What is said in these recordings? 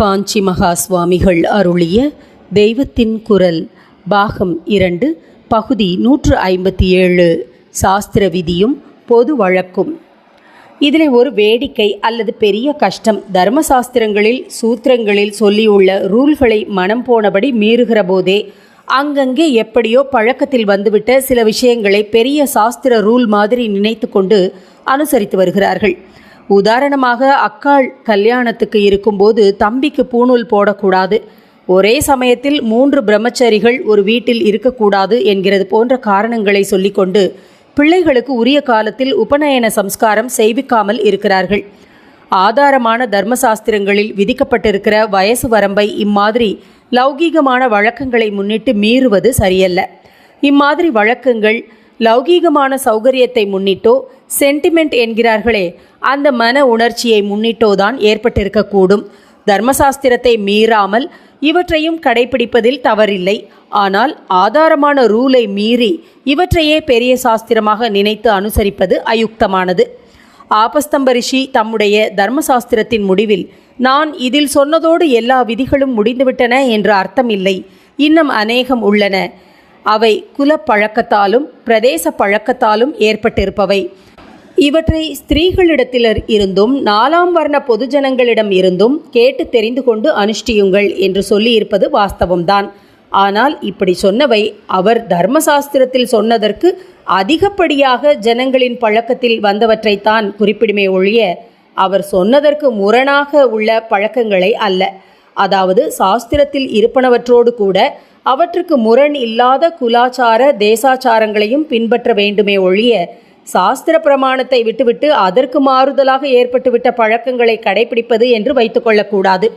காஞ்சி மகா சுவாமிகள் அருளிய தெய்வத்தின் குரல் பாகம் இரண்டு பகுதி நூற்று ஐம்பத்தி ஏழு சாஸ்திர விதியும் பொது வழக்கும். இதில் ஒரு வேடிக்கை அல்லது பெரிய கஷ்டம் தர்மசாஸ்திரங்களில் சூத்திரங்களில் சொல்லியுள்ள ரூல்களை மனம் போனபடி மீறுகிற போதே அங்கங்கே எப்படியோ பழக்கத்தில் வந்துவிட்ட சில விஷயங்களை பெரிய சாஸ்திர ரூல் மாதிரி நினைத்து கொண்டு அனுசரித்து வருகிறார்கள். உதாரணமாக அக்காள் கல்யாணத்துக்கு இருக்கும்போது தம்பிக்கு பூணூல் போடக்கூடாது. ஒரே சமயத்தில் மூன்று பிரம்மச்சரிகள் ஒரு வீட்டில் இருக்கக்கூடாது என்கிறது போன்ற காரணங்களை சொல்லிக்கொண்டு பிள்ளைகளுக்கு உரிய காலத்தில் உபநயன சம்ஸ்காரம் செய்விக்காமல் இருக்கிறார்கள். ஆதாரமான தர்மசாஸ்திரங்களில் விதிக்கப்பட்டிருக்கிற வயசு வரம்பை இம்மாதிரி லௌகீகமான வழக்கங்களை முன்னிட்டு மீறுவது சரியல்ல. இம்மாதிரி வழக்கங்கள் லௌகீகமான சௌகரியத்தை முன்னிட்டோ சென்டிமெண்ட் என்கிறார்களே அந்த மன உணர்ச்சியை முன்னிட்டோதான் ஏற்பட்டிருக்கக்கூடும். தர்மசாஸ்திரத்தை மீறாமல் இவற்றையும் கடைபிடிப்பதில் தவறில்லை. ஆனால் ஆதாரமான ரூலை மீறி இவற்றையே பெரிய சாஸ்திரமாக நினைத்து அனுசரிப்பது அயுக்தமானது. ஆபஸ்தம்ப ரிஷி தம்முடைய தர்மசாஸ்திரத்தின் முடிவில் நான் இதில் சொன்னதோடு எல்லா விதிகளும் முடிந்துவிட்டன என்று அர்த்தம் இல்லை. இன்னும் அநேகம் உள்ளன. அவை குலப்பழக்கத்தாலும் பிரதேச பழக்கத்தாலும் ஏற்பட்டிருப்பவை. இவற்றை ஸ்திரீகளிடத்தில் இருந்தும் நாலாம் வர்ண பொதுஜனங்களிடம் இருந்தும் கேட்டு தெரிந்து கொண்டு அனுஷ்டியுங்கள் என்று சொல்லியிருப்பது வாஸ்தவம்தான். ஆனால் இப்படி சொன்னவை அவர் தர்மசாஸ்திரத்தில் சொன்னதற்கு அதிகப்படியாக ஜனங்களின் பழக்கத்தில் வந்தவற்றைத்தான் குறிப்பிடுமே ஒழிய அவர் சொன்னதற்கு முரணாக உள்ள பழக்கங்களை அல்ல. அதாவது சாஸ்திரத்தில் இருப்பனவற்றோடு கூட அவற்றுக்கு முரண் இல்லாத குலாச்சார தேசாச்சாரங்களையும் பின்பற்ற வேண்டுமே ஒழிய சாஸ்திர பிரமாணத்தை விட்டுவிட்டு அதற்கு மாறுதலாக ஏற்பட்டுவிட்ட பழக்கங்களை கடைபிடிப்பது என்று வைத்துக்கொள்ளக்கூடாது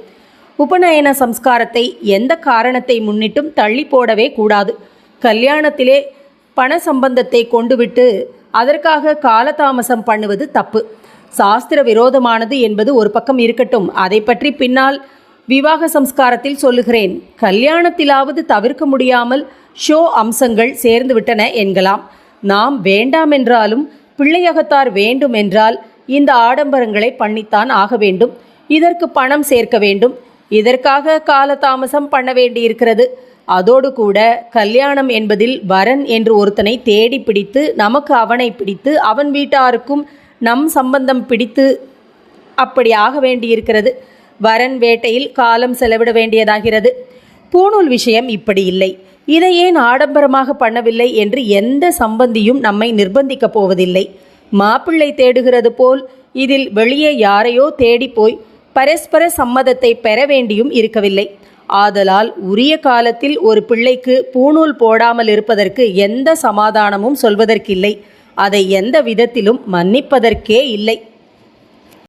உபநயன சம்ஸ்காரத்தை எந்த காரணத்தை முன்னிட்டும் தள்ளி போடவே கூடாது. கல்யாணத்திலே பண சம்பந்தத்தை கொண்டுவிட்டு அதற்காக காலதாமசம் பண்ணுவது தப்பு. சாஸ்திர விரோதமானது என்பது ஒரு பக்கம் இருக்கட்டும். அதை பற்றி பின்னால் விவாக சம்ஸ்காரத்தில் சொல்லுகிறேன் கல்யாணத்திலாவது தவிர்க்க முடியாமல் ஷோ அம்சங்கள் சேர்ந்துவிட்டன என்கலாம். நாம் வேண்டாம் என்றாலும் பிள்ளையகத்தார் வேண்டும் என்றால் இந்த ஆடம்பரங்களை பண்ணித்தான் ஆக வேண்டும். இதற்கு பணம் சேர்க்க வேண்டும். இதற்காக காலதாமசம் பண்ண வேண்டியிருக்கிறது. அதோடு கூட கல்யாணம் என்பதில் வரன் என்று ஒருத்தனை தேடி பிடித்து நமக்கு அவனை பிடித்து அவன் வீட்டாருக்கும் நம் சம்பந்தம் பிடித்து அப்படி ஆக வேண்டியிருக்கிறது. வரன் வேட்டையில் காலம் செலவிட வேண்டியதாகிறது. பூணூல் விஷயம் இப்படி இல்லை. இதை ஏன் ஆடம்பரமாக பண்ணவில்லை என்று எந்த சம்பந்தியும் நம்மை நிர்பந்திக்கப் போவதில்லை. மாப்பிள்ளை தேடுகிறது போல் இதில் வெளியே யாரையோ தேடிப்போய் போய் பரஸ்பர சம்மதத்தை பெற வேண்டியும் இருக்கவில்லை. ஆதலால் உரிய காலத்தில் ஒரு பிள்ளைக்கு பூணூல் போடாமல் இருப்பதற்கு எந்த சமாதானமும் சொல்வதற்கில்லை. அதை எந்த விதத்திலும் மன்னிப்பதற்கே இல்லை.